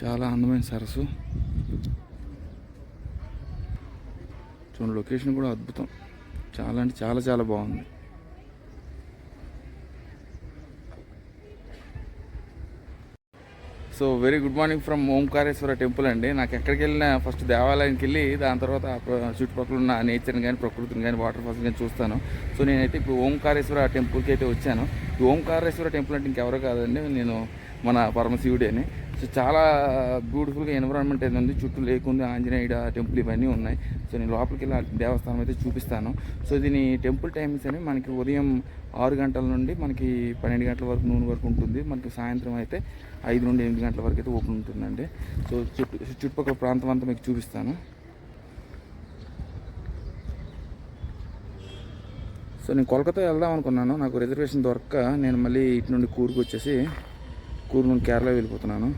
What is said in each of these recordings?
చాలా అందమైన సరస్సు. చూడండి లొకేషన్ కూడా అద్భుతం. చాలా అంటే చాలా చాలా బాగుంది. So very good morning from Omkareshwara temple అండి. నాకు ఎక్కడికి వెళ్ళినా ఫస్ట్ దేవాలయానికి వెళ్ళి దాని తర్వాత చుట్టుపక్కల ఉన్న నేచర్ని కానీ ప్రకృతిని కానీ వాటర్ ఫాల్స్ కానీ చూస్తాను. సో నేనైతే ఇప్పుడు ఓంకారేశ్వర టెంపుల్కి అయితే వచ్చాను. ఈ ఓంకారేశ్వర టెంపుల్ అంటే ఇంకెవరో కాదండి. నేను మన పరమశివుడే అని. సో చాలా బ్యూటిఫుల్గా ఎన్విరాన్మెంట్ అయితే చుట్టూ లేక్ ఉంది ఆంజనేయుడ టెంపుల్ ఇవన్నీ ఉన్నాయి. సో నేను లోపలికి వెళ్ళి ఆ దేవస్థానం అయితే చూపిస్తాను. సో దీని టెంపుల్ టైమింగ్స్ అని మనకి ఉదయం ఆరు గంటల నుండి మనకి పన్నెండు గంటల వరకు నూనె వరకు ఉంటుంది. మనకి సాయంత్రం అయితే ఐదు నుండి ఎనిమిది గంటల వరకు అయితే ఓపెన్ ఉంటుందండి. సో చుట్టూ చుట్టుపక్కల ప్రాంతం అంతా మీకు చూపిస్తాను. సో నేను కోల్కతా వెళ్దాం అనుకున్నాను. నాకు రిజర్వేషన్ దొరక్క నేను మళ్ళీ ఇటు నుండి కూరుకు వచ్చేసి కూరు నుండి కేరళ వెళ్ళిపోతున్నాను.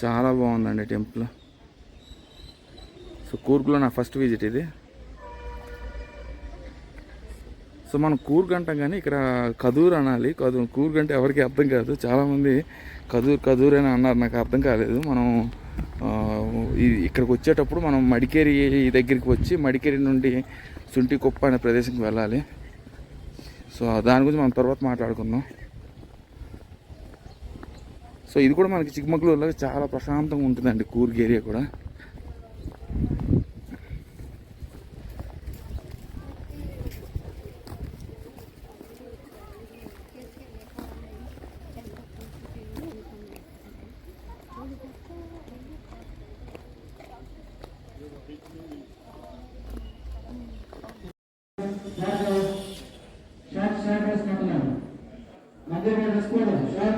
చాలా బాగుందండి టెంపుల్. సో కూర్గులో నా ఫస్ట్ విజిట్ ఇది. సో మనం కూర్గ్ అంటాం కానీ ఇక్కడ కదూర్ అనాలి. కదూ కూర్గ్ అంటే ఎవరికి అర్థం కాదు. చాలామంది కదూర్ కదూర్ అని అన్నారు. నాకు అర్థం కాలేదు. మనం ఇక్కడికి వచ్చేటప్పుడు మనం మడికేరి దగ్గరికి వచ్చి మడికేరి నుండి సుంటికొప్ప అనే ప్రదేశంకి వెళ్ళాలి. సో దాని గురించి మనం తర్వాత మాట్లాడుకుందాం. సో ఇది కూడా మనకి చిక్కమగళూరులో చాలా ప్రశాంతంగా ఉంటుందండి కూర్గ్ ఏరియా కూడా. షార్ట్ షార్ట్ వేసుకుంటున్నాను మధ్య వేసుకోవడం షార్ట్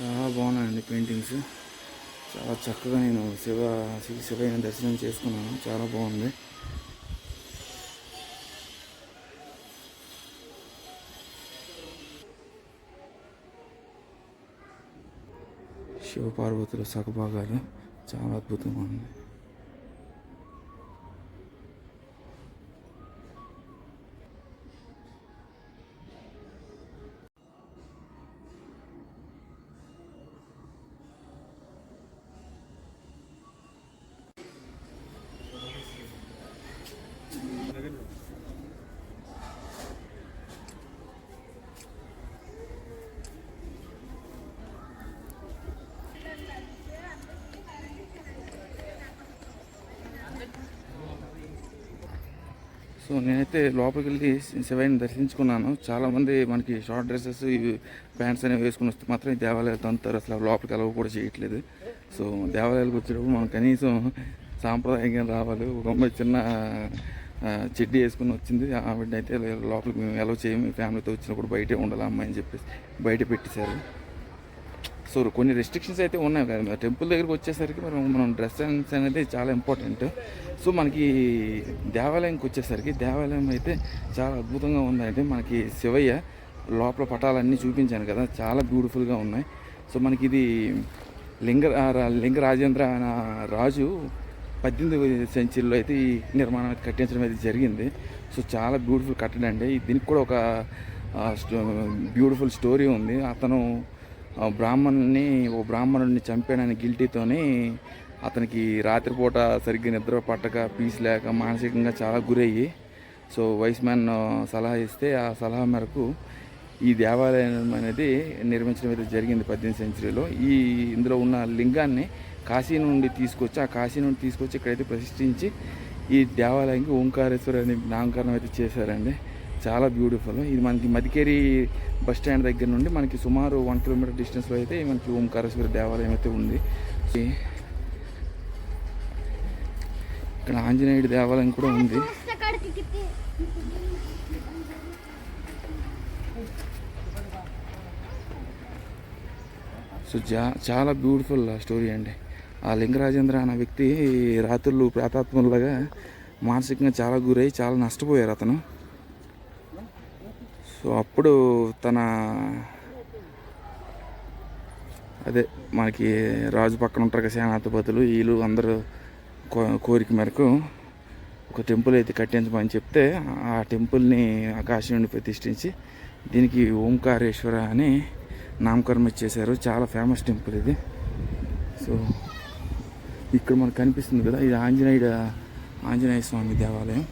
చాలా బాగున్నాయండి పెయింటింగ్స్. చాలా చక్కగా నేను శివ శ్రీ శివయ్య దర్శనం చేసుకున్నాను. చాలా బాగుంది. శివ పార్వతుల సగభాగాలు చాలా అద్భుతంగా ఉంది సో నేనైతే లోపలికి వెళ్ళి శివయ్యని దర్శించుకున్నాను. చాలామంది మనకి షార్ట్ డ్రెస్సెస్ ఇవి ప్యాంట్స్ అనేవి వేసుకుని వస్తే మాత్రం ఈ దేవాలయాలు తంతారు. అసలు లోపలికి అలవ కూడా చేయట్లేదు. సో దేవాలయాలకు వచ్చేటప్పుడు మనం కనీసం సాంప్రదాయంగా రావాలి. ఒక అమ్మాయి చిన్న చెడ్డి వేసుకుని వచ్చింది. ఆవిడ అయితే లోపలికి మేము ఎలా చేయము ఫ్యామిలీతో వచ్చినప్పుడు బయటే ఉండాలి అమ్మాయి అని చెప్పేసి బయట పెట్టేశారు. సో కొన్ని రెస్ట్రిక్షన్స్ అయితే ఉన్నాయి. కదా టెంపుల్ దగ్గరికి వచ్చేసరికి మనం మనం డ్రెస్ సెన్స్ అనేది చాలా ఇంపార్టెంట్ సో మనకి దేవాలయంకి వచ్చేసరికి దేవాలయం అయితే చాలా అద్భుతంగా ఉందంటే మనకి శివయ్య లోపల పటాలన్నీ చూపించాను కదా. చాలా బ్యూటిఫుల్గా ఉన్నాయి. సో మనకి ఇది లింగ లింగరాజేంద్ర లింగ రాజేంద్ర అనే రాజు పద్దెనిమిది సెంచరీలో అయితే ఈ నిర్మాణం కట్టించడం అయితే జరిగింది. సో చాలా బ్యూటిఫుల్ కట్టడం అండి దీనికి కూడా ఒక బ్యూటిఫుల్ స్టోరీ ఉంది. అతను బ్రాహ్మణుని ఓ బ్రాహ్మణుడిని చంపాడని గిల్టీతోని అతనికి రాత్రిపూట సరిగ్గా నిద్ర పట్టక పీస్ లేక మానసికంగా చాలా గురయ్యి. సో వైస్ మ్యాన్ సలహా ఇస్తే ఆ సలహా మేరకు ఈ దేవాలయం అనేది నిర్మించడం అయితే జరిగింది పద్దెనిమిది సెంచరీలో. ఈ ఇందులో ఉన్న లింగాన్ని కాశీ నుండి తీసుకొచ్చి ఆ కాశీ నుండి తీసుకొచ్చి ఇక్కడైతే ప్రతిష్ఠించి ఈ దేవాలయానికి ఓంకారేశ్వర అనే నామకరణం అయితే చేశారండి. చాలా బ్యూటిఫుల్. ఇది మనకి మదికేరి బస్ స్టాండ్ దగ్గర నుండి మనకి సుమారు వన్ కిలోమీటర్ డిస్టెన్స్లో అయితే మనకి ఓంకారేశ్వర దేవాలయం అయితే ఉంది. ఇక్కడ ఆంజనేయుడి దేవాలయం కూడా ఉంది. సో జా చాలా బ్యూటిఫుల్ స్టోరీ అండి. ఆ లింగరాజేంద్ర అనే వ్యక్తి రాత్రులు ప్రాతాత్మలాగా మానసికంగా చాలా గురై చాలా నష్టపోయారు అతను. సో అప్పుడు తన అదే మనకి రాజు పక్కన ఉంటారు కదా సేనాధిపతులు వీళ్ళు అందరూ కో- కోరిక మేరకు ఒక టెంపుల్ అయితే కట్టించమని చెప్తే ఆ టెంపుల్ని ఆకాశం నుండి ప్రతిష్ఠించి దీనికి ఓంకారేశ్వర అని నామకరణం ఇచ్చేశారు. చాలా ఫేమస్ టెంపుల్ ఇది. సో ఇక్కడ మనకు కనిపిస్తుంది కదా ఇది ఆంజనేయుడు ఆంజనేయ స్వామి దేవాలయం.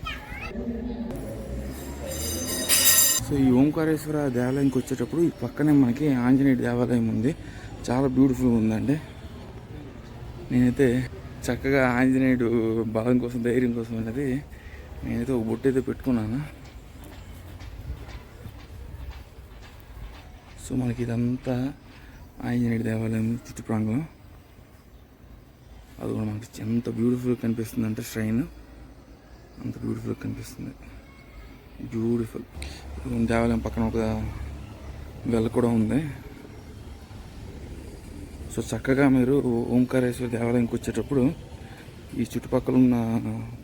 సో ఈ ఓంకారేశ్వర దేవాలయంకి వచ్చేటప్పుడు ఈ పక్కనే మనకి ఆంజనేయుడి దేవాలయం ఉంది. చాలా బ్యూటిఫుల్గా ఉందండి. నేనైతే చక్కగా ఆంజనేయుడు బలం కోసం ధైర్యం కోసం అనేది నేనైతే ఒక బొట్టు అయితే పెట్టుకున్నాను. సో మనకి ఇదంతా ఆంజనేయుడి దేవాలయం చుట్టు ప్రాంగణం అది కూడా మనకి ఎంత బ్యూటిఫుల్ కనిపిస్తుంది అంటే శ్రైన్ అంత బ్యూటిఫుల్గా కనిపిస్తుంది. బ్యూటిఫుల్ దేవాలయం పక్కన ఒక వెల్ కూడా ఉంది. సో చక్కగా మీరు ఓంకారేశ్వర దేవాలయంకి వచ్చేటప్పుడు ఈ చుట్టుపక్కల ఉన్న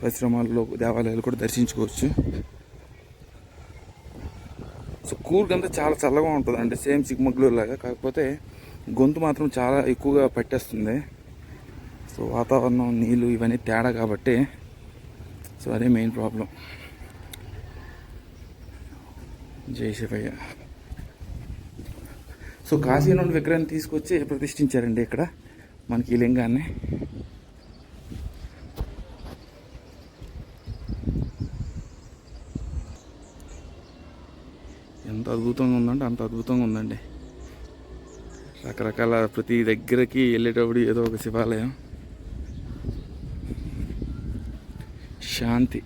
పరిశ్రమాల్లో దేవాలయాలు కూడా దర్శించుకోవచ్చు. సో కూర్గంతా చాలా చల్లగా ఉంటుంది అంటే సేమ్ చిక్మగళూరు లాగా. కాకపోతే గొంతు మాత్రం చాలా ఎక్కువగా పట్టేస్తుంది. సో వాతావరణం నీళ్ళు ఇవన్నీ తేడా కాబట్టి సో అదే మెయిన్ ప్రాబ్లం జై శివయ్య. సో కాశీ నుండి విగ్రహాన్ని తీసుకొచ్చి ప్రతిష్ఠించారండి ఇక్కడ మనకి ఈ లింగాన్ని. ఎంత అద్భుతంగా ఉందంటే అంత అద్భుతంగా ఉందండి. రకరకాల ప్రతి దగ్గరకి వెళ్ళేటప్పుడు ఏదో ఒక శివాలయం. శాంతి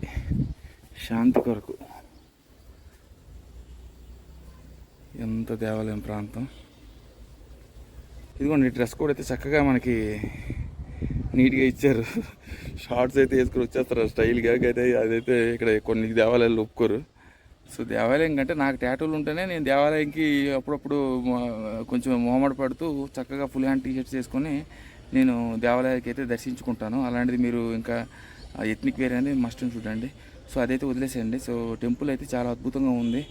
శాంతి కొరకు. ఎంత దేవాలయం ప్రాంతం. ఇదిగోండి డ్రెస్ కోడ్ అయితే చక్కగా మనకి నీట్గా ఇచ్చారు. షార్ట్స్ అయితే వేసుకొని వచ్చేస్తారు స్టైల్గా అయితే అదైతే ఇక్కడ కొన్ని దేవాలయాలు ఒప్పుకోరు. సో దేవాలయం కంటే నాకు ట్యాటూలు ఉంటేనే నేను దేవాలయంకి అప్పుడప్పుడు కొంచెం మొహమాట పడుతూ చక్కగా ఫుల్ హ్యాండ్ టీషర్ట్స్ వేసుకొని నేను దేవాలయానికి అయితే దర్శించుకుంటాను. అలాంటిది మీరు ఇంకా ఎత్నిక్ వేర్ అనేది మస్ట్ చూడండి సో అదైతే వదిలేసేయండి. సో టెంపుల్ అయితే చాలా అద్భుతంగా ఉంది.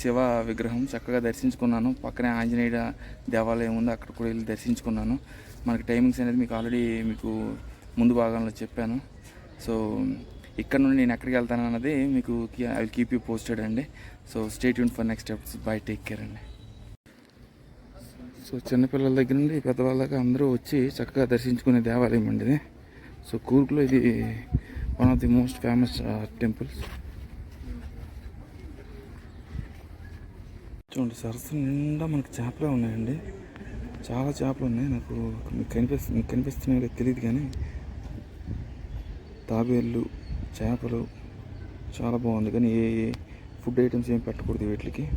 శివ విగ్రహం చక్కగా దర్శించుకున్నాను. పక్కనే ఆంజనేయ దేవాలయం ఉంది అక్కడ కూడా వెళ్ళి దర్శించుకున్నాను. మనకి టైమింగ్స్ అనేది మీకు ఆల్రెడీ మీకు ముందు భాగంలో చెప్పాను. సో ఇక్కడ నుండి నేను ఎక్కడికి వెళ్తాను అన్నది మీకు I will keep you posted అండి. So stay Yoon for next steps bye take care అండి. సో చిన్నపిల్లల దగ్గర నుండి పెద్దవాళ్ళ దాకా అందరూ వచ్చి చక్కగా దర్శించుకునే దేవాలయం అండి ఇది. సో కూర్గ్లో ఇది one of the most famous temples చూడండి సరస్సు నిండా మనకు చేపలే ఉన్నాయండి. చాలా చేపలు ఉన్నాయి. నాకు మీకు కనిపిస్తుంది మీకు కనిపిస్తున్నాయో తెలియదు కానీ తాబేళ్ళు చేపలు చాలా బాగుంది. కానీ ఏ ఫుడ్ ఐటమ్స్ ఏం పెట్టకూడదు వీటికి.